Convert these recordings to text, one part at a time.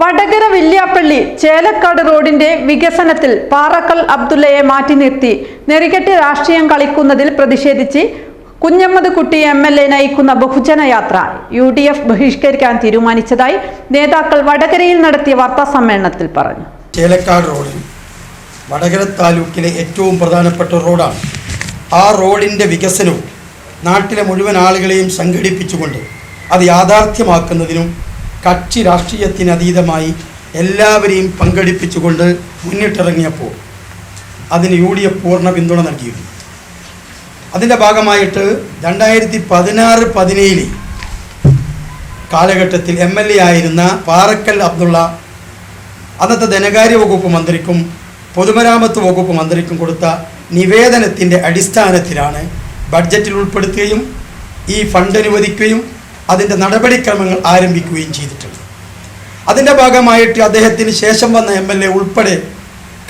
വടകര വില്യാപ്പള്ളി ചേലക്കാട് റോഡിന്റെ വികസനത്തിൽ പാറക്കൽ അബ്ദുള്ളയെ മാറ്റി നിർത്തി. നെറികെട്ടി രാഷ്ട്രീയം കളിക്കുന്നതിൽ പ്രതിഷേധിച്ച് കുഞ്ഞമ്മദ് കുട്ടി എം എൽ എ നയിക്കുന്ന ബഹുജനയാത്ര യു ഡി എഫ് ബഹിഷ്കരിക്കാൻ തീരുമാനിച്ചതായി നേതാക്കൾ വടകരയിൽ നടത്തിയ വാർത്താ സമ്മേളനത്തിൽ പറഞ്ഞു. ചേലക്കാട് റോഡിൽ വടകര താലൂക്കിലെ ഏറ്റവും പ്രധാനപ്പെട്ട റോഡാണ്. ആ റോഡിന്റെ വികസനവും നാട്ടിലെ മുഴുവൻ ആളുകളെയും സംഘടിപ്പിച്ചുകൊണ്ട് അത് യാഥാർത്ഥ്യമാക്കുന്നതിനും കക്ഷി രാഷ്ട്രീയത്തിനതീതമായി എല്ലാവരെയും പങ്കെടുപ്പിച്ചുകൊണ്ട് മുന്നിട്ടിറങ്ങിയപ്പോൾ അതിന് യു ഡി എഫ് പൂർണ പിന്തുണ നൽകിയിരുന്നു. അതിന്റെ ഭാഗമായിട്ട് രണ്ടായിരത്തി പതിനാറ് പതിനേഴിൽ കാലഘട്ടത്തിൽ എം എൽ എ ആയിരുന്ന പാറക്കൽ അബ്ദുള്ള അന്നത്തെ ധനകാര്യ വകുപ്പ് മന്ത്രിക്കും പൊതുമരാമത്ത് വകുപ്പ് മന്ത്രിക്കും കൊടുത്ത നിവേദനത്തിന്റെ അടിസ്ഥാനത്തിലാണ് ബഡ്ജറ്റിൽ ഉൾപ്പെടുത്തുകയും ഈ ഫണ്ട് അനുവദിക്കുകയും അതിന്റെ നടപടിക്രമങ്ങൾ ആരംഭിക്കുകയും ചെയ്തിട്ടുണ്ട്. അതിന്റെ ഭാഗമായിട്ട് അദ്ദേഹത്തിന് ശേഷം വന്ന എം എൽ എ ഉൾപ്പെടെ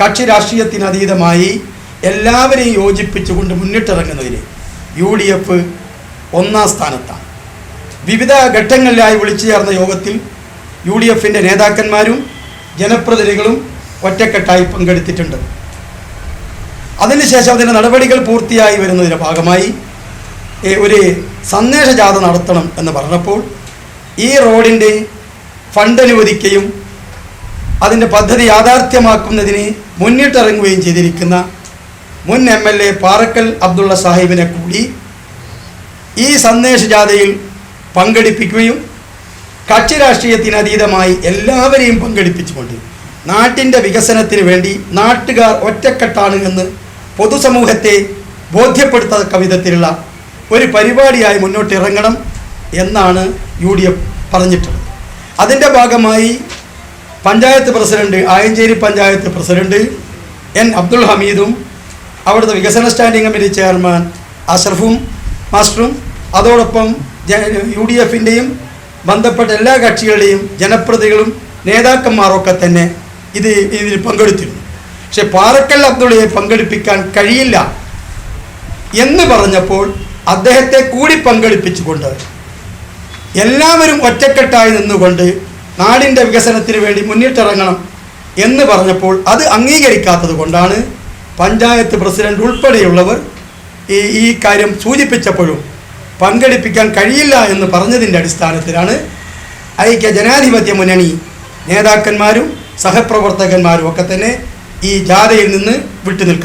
കക്ഷി രാഷ്ട്രീയത്തിന് അതീതമായി എല്ലാവരെയും യോജിപ്പിച്ചുകൊണ്ട് മുന്നിട്ടിറങ്ങുന്നതിന് യു ഡി എഫ് ഒന്നാം സ്ഥാനത്താണ്. വിവിധ ഘട്ടങ്ങളിലായി വിളിച്ചു ചേർന്ന യോഗത്തിൽ യു ഡി എഫിന്റെ നേതാക്കന്മാരും ജനപ്രതിനിധികളും ഒറ്റക്കെട്ടായി പങ്കെടുത്തിട്ടുണ്ട്. അതിനുശേഷം അതിന്റെ നടപടികൾ പൂർത്തിയായി വരുന്നതിന്റെ ഭാഗമായി ഒരു സന്ദേശജാഥ നടത്തണം എന്ന് പറഞ്ഞപ്പോൾ ഈ റോഡിന്റെ ഫണ്ട് അനുവദിക്കുകയും അതിന്റെ പദ്ധതി യാഥാർത്ഥ്യമാക്കുന്നതിന് മുന്നിട്ടിറങ്ങുകയും ചെയ്തിരിക്കുന്ന മുൻ M L A Parakkal Abdulla സാഹിബിനെ കൂടി ഈ സന്ദേശജാഥയിൽ പങ്കെടുപ്പിക്കുകയും കക്ഷി രാഷ്ട്രീയത്തിന് അതീതമായി എല്ലാവരെയും പങ്കെടുപ്പിച്ചുകൊണ്ട് നാട്ടിന്റെ വികസനത്തിന് വേണ്ടി നാട്ടുകാർ ഒറ്റക്കെട്ടാണ് എന്ന് പൊതുസമൂഹത്തെ ബോധ്യപ്പെടുത്ത വിധത്തിലുള്ള ഒരു പരിപാടിയായി മുന്നോട്ട് ഇറങ്ങണം എന്നാണ് യു ഡി എഫ് പറഞ്ഞിട്ടുള്ളത്. അതിന്റെ ഭാഗമായി panchayat president Ayancheri panchayat president N Abdul ഹമീദും അവിടുത്തെ വികസന സ്റ്റാൻഡിംഗ് കമ്മിറ്റി ചെയർമാൻ അഷ്റഫും മാസ്റ്ററും അതോടൊപ്പം യു ഡി എഫിന്റെയും ബന്ധപ്പെട്ട എല്ലാ കക്ഷികളുടെയും ജനപ്രതികളും നേതാക്കന്മാരൊക്കെ തന്നെ ഇത് ഇതിൽ പങ്കെടുത്തിരുന്നു. പക്ഷെ പാറക്കൽ അബ്ദുള്ളയെ പങ്കെടുപ്പിക്കാൻ കഴിയില്ല എന്ന് പറഞ്ഞപ്പോൾ അദ്ദേഹത്തെ കൂടി പങ്കെടുപ്പിച്ചുകൊണ്ട് എല്ലാവരും ഒറ്റക്കെട്ടായി നിന്നുകൊണ്ട് നാടിന്റെ വികസനത്തിന് വേണ്ടി മുന്നിട്ടിറങ്ങണം എന്ന് പറഞ്ഞപ്പോൾ അത് അംഗീകരിക്കാത്തത് കൊണ്ടാണ് പഞ്ചായത്ത് പ്രസിഡന്റ് ഉൾപ്പെടെയുള്ളവർ ഈ ഈ കാര്യം സൂചിപ്പിച്ചപ്പോഴും പങ്കെടുപ്പിക്കാൻ കഴിയില്ല എന്ന് പറഞ്ഞതിന്റെ അടിസ്ഥാനത്തിലാണ് ഐക്യ ജനാധിപത്യ മുന്നണി നേതാക്കന്മാരും സഹപ്രവർത്തകന്മാരും ഒക്കെ തന്നെ ഈ ജാഥയിൽ നിന്ന് വിട്ടുനിൽക്കാൻ